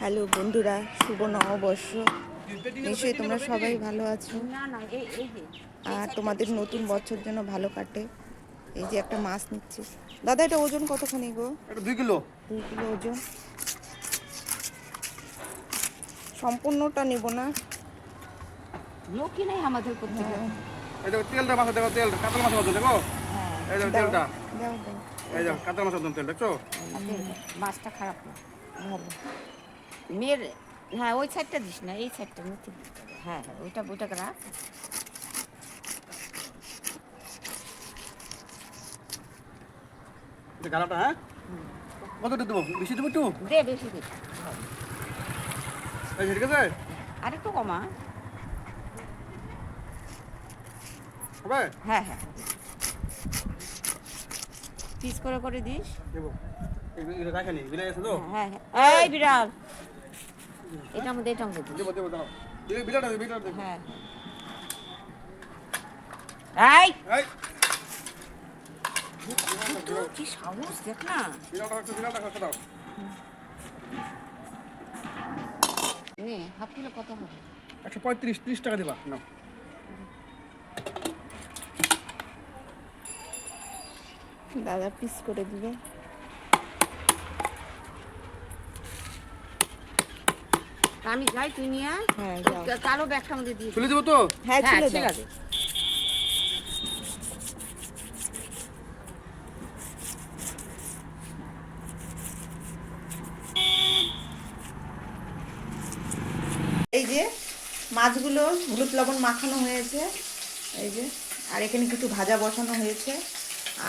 Hello বন্ধুরা শুভ নববর্ষ। নিশ্চয়ই তোমরা সবাই ভালো আছো। না না এই এই যে। আর তোমাদের নতুন বছর জন্য ভালো কাটে। এই যে একটা মাছ নিচ্ছি। দাদা এটা ওজন কতখানি গো? দুই কিলো। দুই কিলো ওজন। সম্পূর্ণটা নিব না। লোকই নেই আমাদের করতে হ্যাঁ, এই দেখো তেলটা মাছ দেখো তেল কাতল মাছ দেখো। হ্যাঁ এই দেখো তেলটা। দাও দাও এই দেখো কাতল মাছ তেল দেখছ? মাছটা খারাপ না। ভালো। মেয়ের হ্যাঁ ওই সাইডটা দিস না এই সাইডটা নিতে হ্যাঁ হ্যাঁ ওইটা ওইটাকে রাখ। গালাটা হ্যাঁ? কতটা দেবো? বেশি দেবো একটু? দে বেশি দে। ঠিক আছে? আরেকটু কমা। হবে? হ্যাঁ হ্যাঁ পিস করে করে দিস। দেবো। হ্যাঁ হ্যাঁ। এই বিড়াল! এটা আমাদের এটা আমাদের দিস দেবো দেবো দাও বিলাটা দেবো বিলাটা দেবো। হ্যাঁ। এই! এই! কি সাহস দেখ না। বিলাটা একটু বিলাটা একটু দাও। নে হাফ কিলো কত হবে? একশো পঁয়ত্রিশ ত্রিশ টাকা দিবা। না দাদা পিস করে দিবে। আমি যাই তুই নিয়ে আয়। হ্যাঁ যাও। কালো ব্যাগটা আমাদের দিয়ে দে। তুলে দেবো তো? হ্যাঁ হ্যাঁ ছিল ঠিক আছে। এই যে মাছগুলো হলুদ লবণ মাখানো হয়েছে এই যে। আর এখানে কিছু ভাজা বসানো হয়েছে।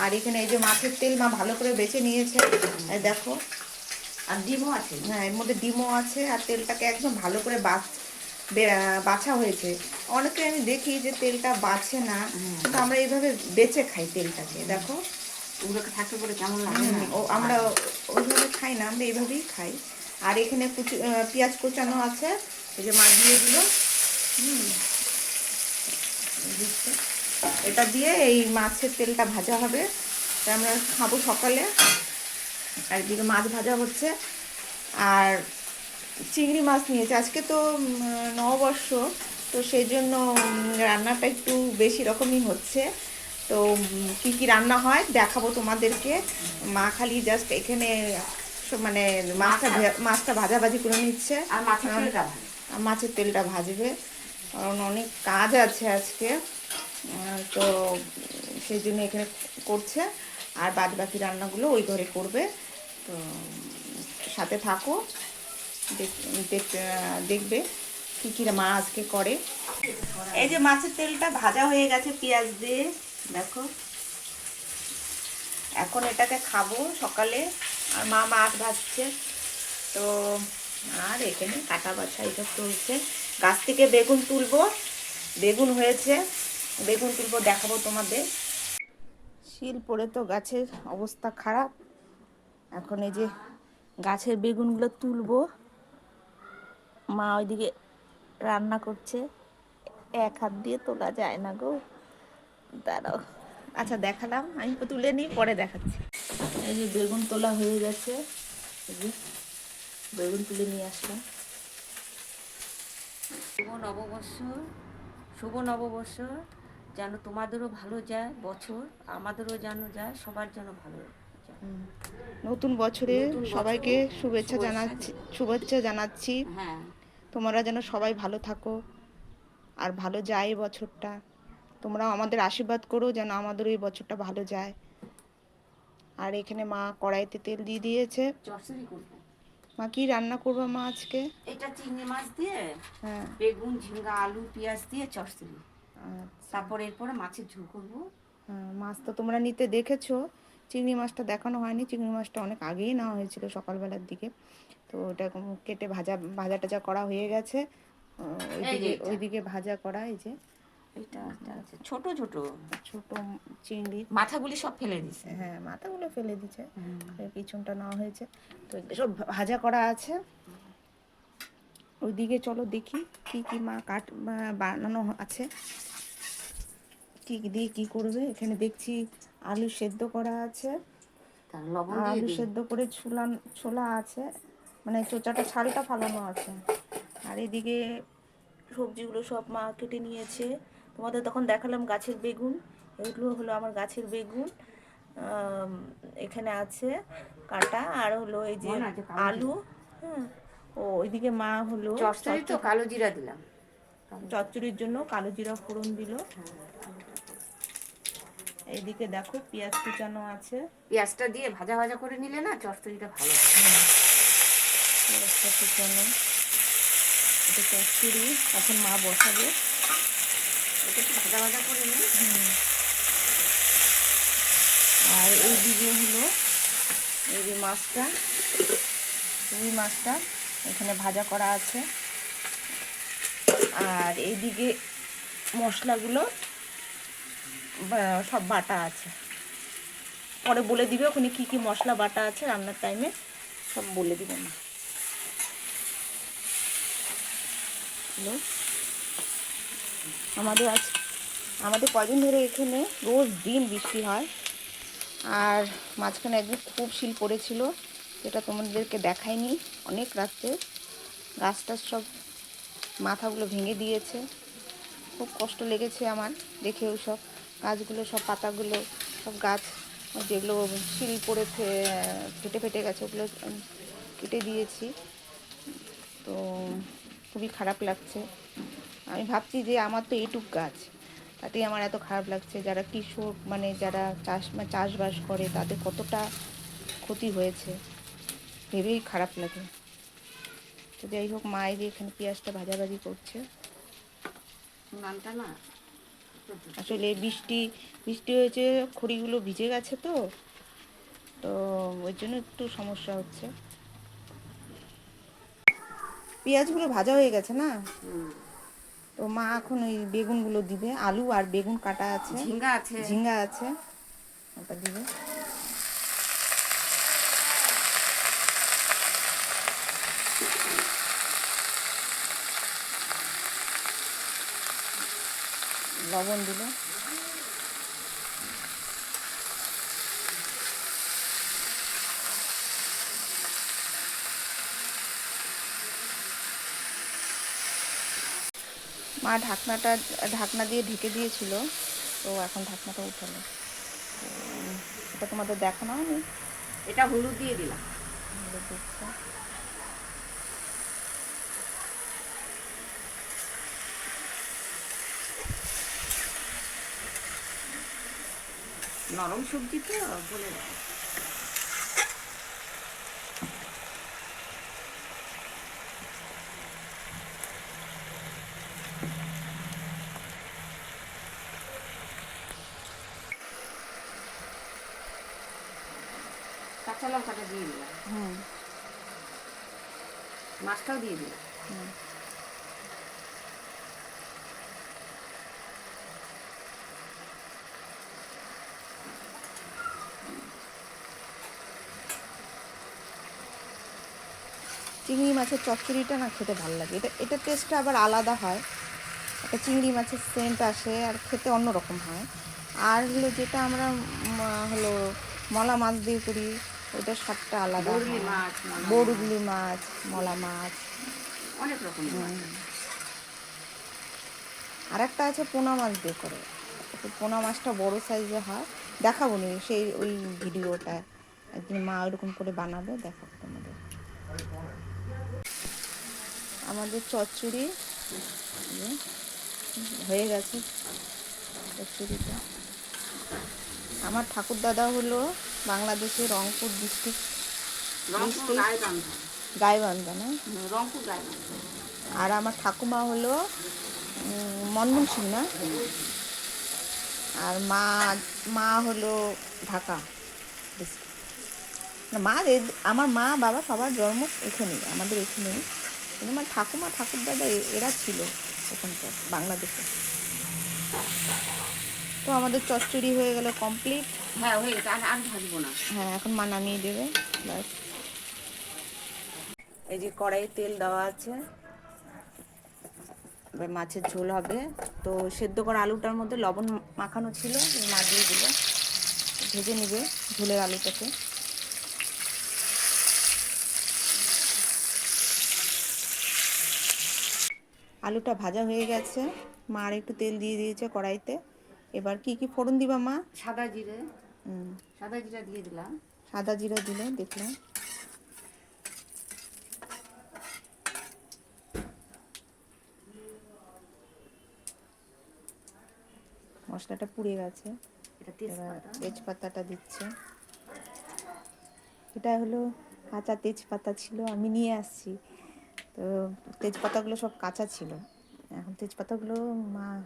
আর এখানে এই যে মাছের তেল মা ভালো করে বেছে নিয়েছে। এই দেখো। আর ডিমও আছে। হ্যাঁ এর মধ্যে ডিমও আছে আর তেলটাকে একদম ভালো করে বাছ বাছা হয়েছে। অনেকে আমি দেখি যে তেলটা বাছে না কিন্তু আমরা এইভাবে বেছে খাই তেলটাকে দেখো। ওগুলোকে থাকতে করে কেমন লাগে? ও আমরা ওইভাবে খাই না আমরা এইভাবেই খাই। আর এখানে কুচি পেঁয়াজ কোচানো আছে এই যে মাছ দিয়ে দিল। এটা দিয়ে এই মাছের তেলটা ভাজা হবে। তা আমরা খাব সকালে। আর এদিকে মাছ ভাজা হচ্ছে। আর চিংড়ি মাছ নিয়েছে। আজকে তো নববর্ষ তো সেই জন্য রান্নাটা একটু বেশি রকমই হচ্ছে। তো কি কি রান্না হয় দেখাবো তোমাদেরকে। মা খালি জাস্ট এখানে মানে মাছটা মাছটা ভাজাভাজি করে নিচ্ছে। আর মাছের তেলটা মাছের তেলটা ভাজবে। কারণ অনেক কাজ আছে আজকে। তো সেই জন্য এখানে করছে। আর বাদ বাকি রান্নাগুলো ওই ঘরে করবে। তো, সাথে থাকো। দেখ- দেখ- দেখবে কী কী মা আজকে করে। এই যে মাছের তেলটা ভাজা হয়ে গেছে পেঁয়াজ দিয়ে, দেখো। এখন এটাকে খাব সকালে। আর মা মাছ ভাজছে। তো, আর এখানে কাটা বাছা এটা চলছে। গাছ থেকে বেগুন তুলবো। বেগুন হয়েছে। বেগুন তুলবো, দেখাবো তোমাদের। শিল পড়ে তো গাছের অবস্থা খারাপ। এখন এই যে গাছের বেগুনগুলো তুলবো। মা ওইদিকে রান্না করছে। এক হাত দিয়ে তোলা যায় না গো। দাঁড়াও। আচ্ছা দেখালাম। আমি তুলে নিই, পরে দেখাচ্ছি। এই যে বেগুন তোলা হয়ে গেছে। বেগুন তুলে নিয়ে আসলাম। শুভ নববর্ষ শুভ নববর্ষ যেন তোমাদেরও ভালো যায় বছর, আমাদেরও যেন যায়, সবার যেন ভালো নতুন বছরে সবাইকে শুভেচ্ছা জানাচ্ছি শুভেচ্ছা জানাচ্ছি। হ্যাঁ। তোমরা যেন সবাই ভালো থাকো আর ভালো যায় বছরটা। তোমরা আমাদের আশীর্বাদ করো যেন আমাদের এই বছরটা ভালো যায়। আর এখানে মা কড়াইতে তেল দিয়ে দিয়েছে। মা কি রান্না করব মা আজকে? এটা চিংড়ি মাছ দিয়ে হ্যাঁ। বেগুন ঝিঙ্গা আলু পেঁয়াজ দিয়ে চরচড়ি আচ্ছা। তারপর এরপরে মাছের ঝোল করব। হ্যাঁ, মাছ তো তোমরা নিতে দেখেছ। চিংড়ি মাছটা দেখানো হয়নি। চিংড়ি মাছটা অনেক আগেই নেওয়া হয়েছিল সকালবেলার দিকে। তো ওটা কেটে ভাজা ভাজা টাজা করা হয়ে গেছে। ওইদিকে ওইদিকে ভাজা করা এই যে। এটা ছোট ছোট। ছোট চিংড়ি। মাথাগুলি সব ফেলে দিছে। হ্যাঁ মাথাগুলো ফেলে এর পিছনটা নেওয়া হয়েছে। তো সব ভাজা করা আছে। ওইদিকে চলো দেখি কি কি মা কাট বানানো আছে। কি কি দিয়ে কি করবে? এখানে দেখছি আলু সেদ্ধ করা আছে। আলু সেদ্ধ করে ছোলা ছোলা আছে। মানে চোচাটা ছালটা ফালানো আছে। আর এদিকে সবজিগুলো সব মা কেটে নিয়েছে। তোমাদের তখন দেখালাম গাছের বেগুন। এগুলো হলো আমার গাছের বেগুন। এখানে আছে কাটা। আর হলো এই যে আলু। হ্যাঁ। ও ওইদিকে মা হলো তো কালো জিরা দিলাম। চচ্চড়ির জন্য কালো জিরা ফোড়ন দিল। এইদিকে দেখো পেঁয়াজ কুচানো আছে। পেঁয়াজটা দিয়ে ভাজা ভাজা করে নিলে না চচ্চড়িটা ভালো হয়। পেঁয়াজটা কুচানো। এটা চচ্চড়ি এখন মা বসাবে। এটা একটু ভাজা ভাজা করে নিই। আর এই দিকে হলো এই যে মাছটা রুই মাছটা এখানে ভাজা করা আছে। আর এইদিকে মশলাগুলো সব বাটা আছে। পরে বলে দিবে ওখানে কি কি মশলা বাটা আছে রান্নার টাইমে সব বলে দিবে না আমাদের আজ, আমাদের কয়দিন ধরে এখানে রোজ দিন বৃষ্টি হয়, আর মাঝখানে একদিন খুব শিল পড়েছিল যেটা তোমাদেরকে দেখায়নি অনেক রাত্রে গাছ টাছ সব মাথাগুলো ভেঙে দিয়েছে। খুব কষ্ট লেগেছে আমার, দেখেও সব। গাছগুলো, সব পাতাগুলো, সব গাছ যেগুলো শিল পড়ে ফেটে ফেটে গেছে, ওগুলো কেটে দিয়েছি। তো খুবই খারাপ লাগছে। আমি ভাবছি যে আমার তো এইটুক গাছ, তাতেই আমার এত খারাপ লাগছে। যারা কৃষক মানে যারা চাষ চাষবাস করে, তাদের কতটা ক্ষতি হয়েছে, ভেবেই খারাপ লাগে। তো যাই হোক, মা এই যে এখানে পেঁয়াজটা ভাজাভাজি করছে। নামটা না আসলে বৃষ্টি বৃষ্টি হয়েছে খড়িগুলো ভিজে গেছে তো। তো ওই জন্য একটু সমস্যা হচ্ছে। পেঁয়াজগুলো ভাজা হয়ে গেছে না? তো মা এখন ওই বেগুনগুলো দিবে আলু আর বেগুন কাটা আছে। ঝিঙ্গা আছে। ঝিঙ্গা আছে। ওটা দিবে। লবণ দিল। মা ঢাকনাটা ঢাকনা দিয়ে ঢেকে দিয়েছিল তো এখন ঢাকনাটা উঠালো। এটা তোমাদের দেখানো হয়নি? এটা হলুদ দিয়ে দিলাম। আমাদের নরম সবজি তো বলে দাও। কাঁচা লঙ্কাটা দিয়ে দিলাম। হুম। মাছটাও দিয়ে দিলাম। চিংড়ি মাছের চচ্চড়িটা না খেতে ভালো লাগে। এটা এটা টেস্টটা আবার আলাদা হয়। একটা চিংড়ি মাছের সেন্ট আসে আর খেতে অন্যরকম হয়। আর হলো যেটা আমরা হলো মলা মাছ দিয়ে করি ওটার স্বাদটা আলাদা বরলি মাছ, মলা মাছ। মলা মাছ। অনেক রকম আর একটা আছে পোনা মাছ দিয়ে করে। পোনা মাছটা বড় সাইজে হয়। দেখাবো নি সেই ওই ভিডিওটা। একদিন মা ওরকম করে বানাবে দেখাবো তোমাদের। আমাদের চচ্চড়ি হয়ে গেছে চচ্চড়িটা। আমার ঠাকুর দাদা হলো বাংলাদেশের রংপুর ডিস্ট্রিক্ট। গাইবান্ধা। না? রংপুর আর আমার ঠাকুমা হলো মনমোহন সিং না? আর মা মা হলো ঢাকা মা আমার মা বাবা সবার জন্ম এখানেই আমাদের এখানেই। কিন্তু আমার ঠাকুমা ঠাকুর দাদা এরা ছিল ওখানকার বাংলাদেশে। তো আমাদের চচ্চড়ি হয়ে গেল কমপ্লিট হ্যাঁ হয়ে গেছে। আর আর ভাজবো না। হ্যাঁ এখন মা নামিয়ে দেবে। ব্যাস। এই যে কড়াইয়ে তেল দেওয়া আছে। এবার মাছের ঝোল হবে। তো সেদ্ধ করা আলুটার মধ্যে লবণ মাখানো ছিল মা দিয়ে দিল। ভেজে নেবে ঝোলের আলুটাকে। আলুটা ভাজা হয়ে গেছে। মা আর একটু তেল দিয়ে দিয়েছে কড়াইতে। এবার কি কি ফোড়ন দিবা মা? সাদা জিরে। হুম, সাদা জিরা দিয়ে দিলাম। সাদা জিরা দিলে দেখলাম। মশলাটা পুড়ে গেছে। এটা তেজপাতা। তেজপাতাটা দিচ্ছে। এটা হলো কাঁচা তেজপাতা ছিল আমি নিয়ে আসছি। তো তেজপাতাগুলো সব কাঁচা ছিল। এখন তেজপাতাগুলো মা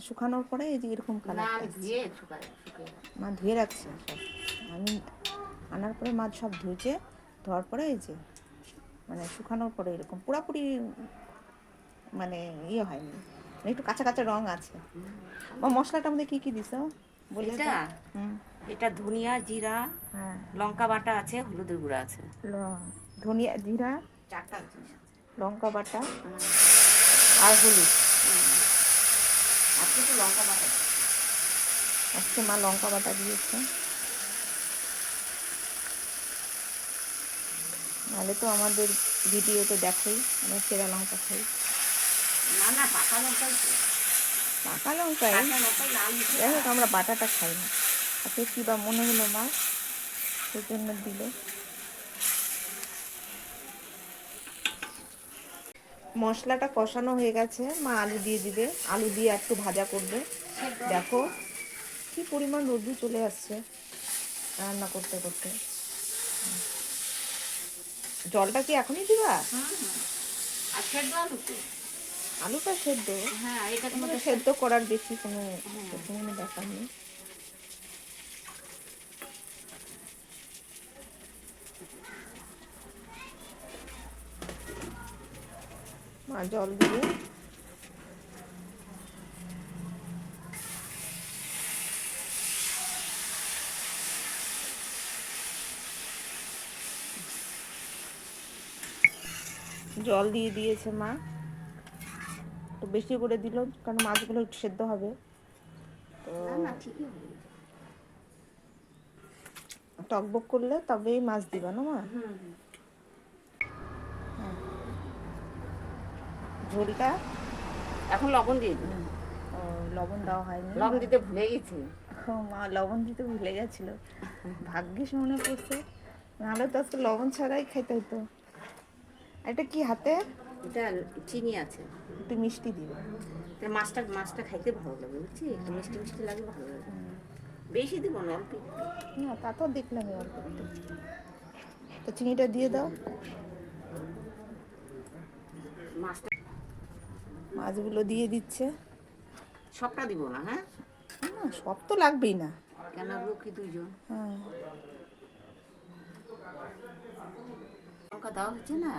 শুকানোর পরে এই যে এরকম কালার মা ধুয়ে রাখছে সব। আমি আনার পরে মাছ সব ধুয়েছে ধোয়ার পরে এই যে মানে শুকানোর পরে এরকম পুরাপুরি মানে ইয়ে হয়নি। মানে একটু কাঁচা কাঁচা রং আছে। ও মশলাটা মধ্যে কি কি দিস বলে। এটা? এটা ধনিয়া জিরা হ্যাঁ। লঙ্কা বাটা আছে হলুদের গুঁড়া আছে। ল- ধনিয়া জিরা লঙ্কা বাটা আর হলুদ। আর তো লঙ্কা বাটা আজকে মা লঙ্কা বাটা দিয়েছে। নাহলে তো আমাদের ভিডিওতে দেখোই আমরা সেরা লঙ্কা খাই। না না পাকা লঙ্কাই পাকা লঙ্কাই? যাই হোক আমরা বাটাটা খাই না। তাতে কী বা মনে হলো মা? সেই জন্য দিল। মশলাটা কষানো হয়ে গেছে। মা আলু দিয়ে দিবে। আলু দিয়ে একটু ভাজা করবে। দেখো কি পরিমাণ রোদ্দু চলে আসছে রান্না করতে করতে। জলটা কি এখনই দিবা? আলু তো আলুটা সেদ্ধ। হ্যাঁ সেদ্ধ করার বেশি কোনো কোনো ব্যাপার নেই। মা জল দিয়ে জল দিয়ে দিয়েছে মা। তো বেশি করে দিল কারণ মাছগুলো একটু সেদ্ধ হবে। তো টকবক করলে তবেই মাছ দিবা না মা? ঝোলটা? এখন লবণ দিয়ে ও, লবণ দেওয়া হয়নি। লবণ দিতে ভুলে গেছি। ও, মা লবণ দিতে ভুলে গেছিল। ভাগ্যিস মনে পড়ছে। নাহলে তো আজকে লবণ ছাড়াই খাইতে হতো এটা কি হাতে? এটা চিনি আছে। একটু মিষ্টি দিবে তার মাছটা মাছটা খাইতে ভালো লাগে বুঝছি? একটু মিষ্টি মিষ্টি লাগে ভালো লাগে। বেশি দিব না অল্প না তা তো দেখলাম অল্প তো চিনিটা দিয়ে দাও। মাছটা মাছগুলো দিয়ে দিচ্ছে। সবটা দিব না হ্যাঁ? না সব তো লাগবেই না। কেন লোকই দুইজন? হ্যাঁ। লঙ্কা দেওয়া হচ্ছে না?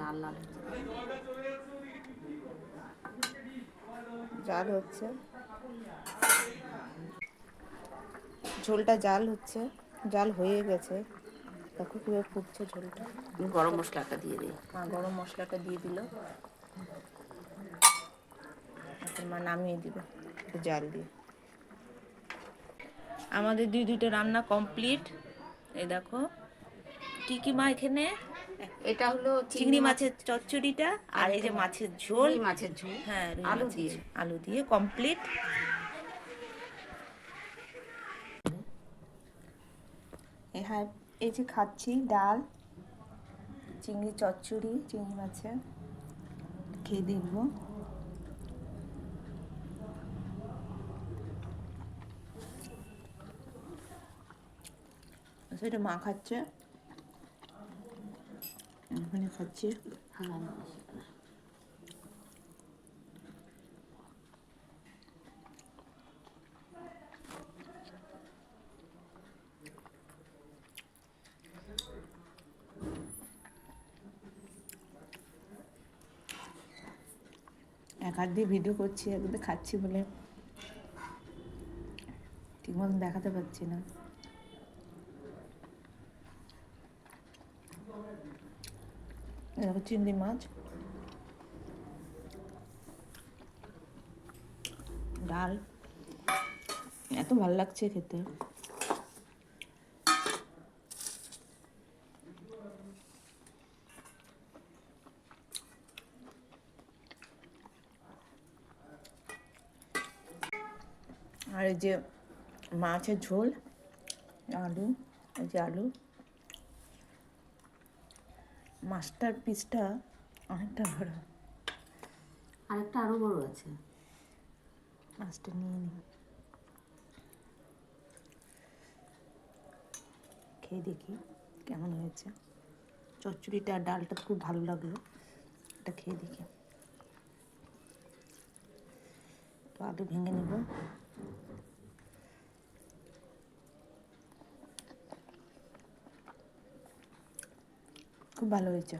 লাল লাল জাল হচ্ছে। ঝোলটা জাল হচ্ছে। জাল হয়ে গেছে। দেখো কীভাবে ফুটছে ঝোলটা। গরম মশলাটা দিয়ে দিই। মা গরম মশলাটা দিয়ে দিল। মা নামিয়ে একটু জাল দিয়ে। আমাদের দুই দুটো রান্না কমপ্লিট। এই দেখো কি কি মা এখানে? এটা হলো চিংড়ি মাছের চচ্চড়িটা আর এই যে মাছের ঝোল। মাছের ঝোল হ্যাঁ আলু দিয়ে। আলু দিয়ে কমপ্লিট। হ্যাঁ এই যে খাচ্ছি ডাল চিংড়ি চচ্চড়ি চিংড়ি মাছের। খেয়ে দেখব। সেটা মা খাচ্ছে এক হাত দিয়ে ভিডিও করছি এক হাতে খাচ্ছি বলে ঠিক মতন দেখাতে পারছি না দেখো চিংড়ি মাছ ডাল এত ভালো লাগছে খেতে আর এই যে মাছের ঝোল আলু এই যে আলু মাছটার পিসটা অনেকটা বড়। আরেকটা আরও বড় আছে। মাছটা নিয়ে নিই। খেয়ে দেখি কেমন হয়েছে। চচ্চড়িটা ডালটা খুব ভালো লাগল। এটা খেয়ে দেখি। তো আলু ভেঙে নেব। খুব ভালো হয়েছে।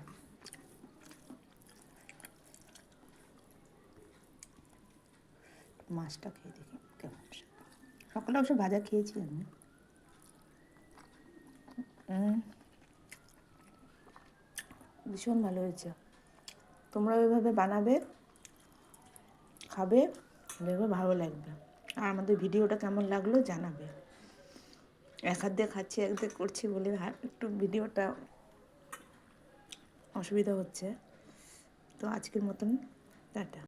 মাছটা খেয়ে দেখি কেমন সকালে অবশ্য ভাজা খেয়েছি আমি। ভীষণ ভালো হয়েছে। তোমরা ওইভাবে বানাবে, খাবে, দেখবে ভালো লাগবে। আর আমাদের ভিডিওটা কেমন লাগল জানাবে। এক হাত দিয়ে খাচ্ছি, এক দিয়ে করছি বলে একটু ভিডিওটা অসুবিধা হচ্ছে। তো আজকের মতন টাটা।